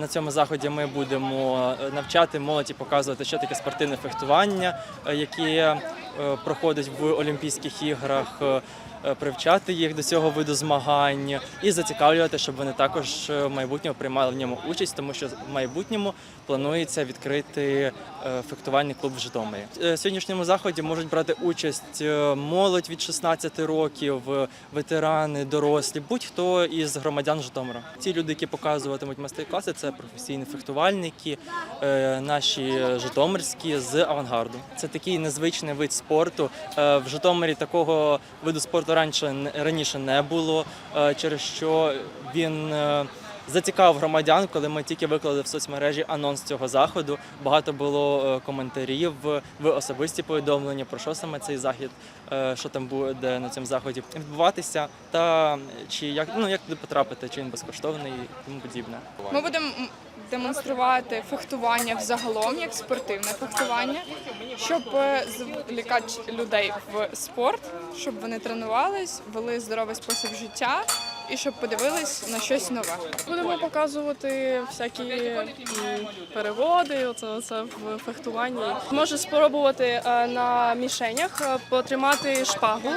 На цьому заході ми будемо е, навчати молоді показувати, що таке спортивне фехтування, які е, проходить в Олімпійських іграх, е, е, привчати їх до цього виду змагань і зацікавлювати, щоб вони також е, в майбутньому приймали в ньому участь, тому що в майбутньому планується відкрити е, фехтувальний клуб в Житомирі. Е, В сьогоднішньому заході можуть брати участь е, молодь від 16 років, е, ветерани, дорослі, будь-хто із громадян Житомира. Ті люди, які показуватимуть майстер-класи, це професійні фехтувальники, е, наші житомирські з авангарду. Це такий незвичний вид спорту. Е, В Житомирі такого виду спорту раніше раніше не було, е, через що він. е, Зацікавив громадян, коли ми тільки виклали в соцмережі анонс цього заходу. Багато було коментарів в особисті повідомлення про що саме цей захід, що там буде на цьому заході відбуватися, та чи як ну як туди потрапити, чи він безкоштовний і тому подібне. Ми будемо демонструвати фехтування взагалом як спортивне фехтування, щоб е, звлікати людей в спорт, щоб вони тренувались, вели здоровий спосіб життя і щоб подивились на щось нове. Будемо показувати всякі переводи, оце, оце в фехтуванні. Можу спробувати е, на мішенях е, потримати шпагу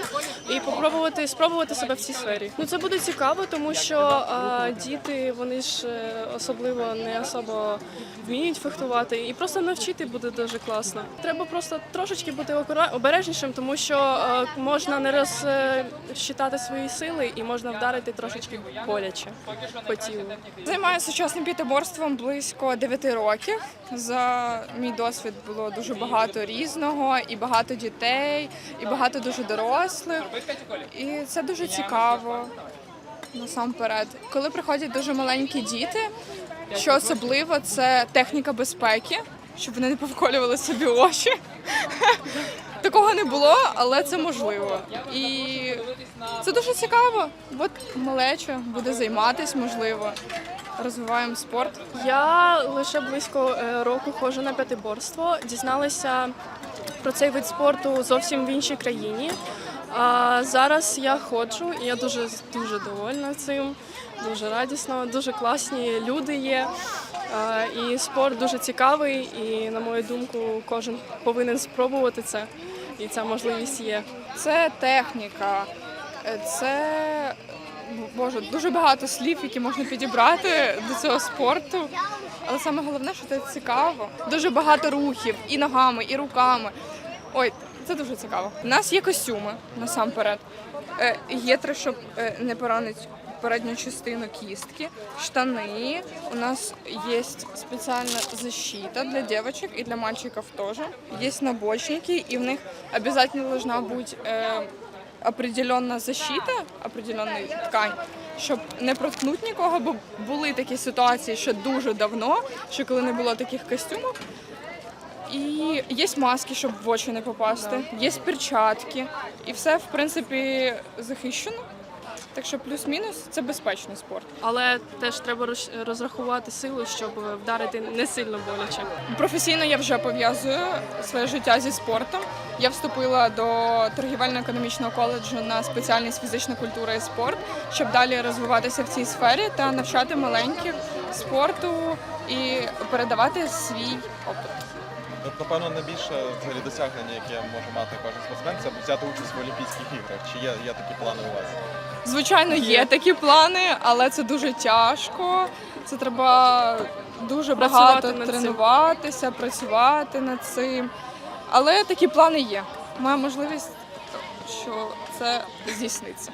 і попробувати спробувати себе в цій сфері. Ну це буде цікаво, тому що е, діти вони ж особливо не особо вміють фехтувати, і просто навчити буде дуже класно. Треба просто трошечки бути обережнішим, тому що можна не розчитати свої сили і можна вдарити трошечки боляче по. Займаюся сучасним п'ятиборством близько 9 років. За мій досвід було дуже багато різного, і багато дітей, і багато дуже дорослих. І це дуже цікаво насамперед. Коли приходять дуже маленькі діти, що особливо, це техніка безпеки, щоб вони не повколювали собі очі. Такого не було, але це можливо. І це дуже цікаво. От малеча буде займатися, можливо. Розвиваємо спорт. Я лише близько е, року ходжу на п'ятиборство. Дізналася про цей вид спорту зовсім в іншій країні. А зараз я ходжу, і я дуже дуже довольна цим, дуже радісно, дуже класні люди є. І спорт дуже цікавий, і на мою думку, кожен повинен спробувати це. І ця можливість є. Це техніка, е, це боже, дуже багато слів, які можна підібрати до цього спорту. Але саме головне, що це цікаво. Дуже багато рухів і ногами, і руками. Ой, це дуже цікаво. У нас є костюми насамперед. Е, щоб е, не поранити передню частину кістки, штани. У нас є спеціальна защита для девочек и для мальчиков тоже. Есть набочники, и в них обязательно должна быть э, определенна защита, определенна ткань, щоб не проткнути нікого, бо були такі ситуації ще дуже давно, що коли не було таких костюмів. І є маски, щоб в очі не попасти, є перчатки, і все в принципі захищено. Так що плюс-мінус це безпечний спорт. Але теж треба розрахувати силу, щоб вдарити не сильно боляче. Професійно я вже пов'язую своє життя зі спортом. Я вступила до торгівельно-економічного коледжу на спеціальність фізична культура і спорт, щоб далі розвиватися в цій сфері та навчати маленьких спорту і передавати свій опит. Ну, Напевно, найбільше взагалі досягнення, яке може мати кожен спортсмен, це взяти участь в Олімпійських іграх. Чи є, є такі плани у вас? Звичайно, є такі плани, але це дуже тяжко. Це треба дуже Працювати багато над цим. тренуватися, працювати над цим. Але такі плани є. Має можливість, що це здійсниться.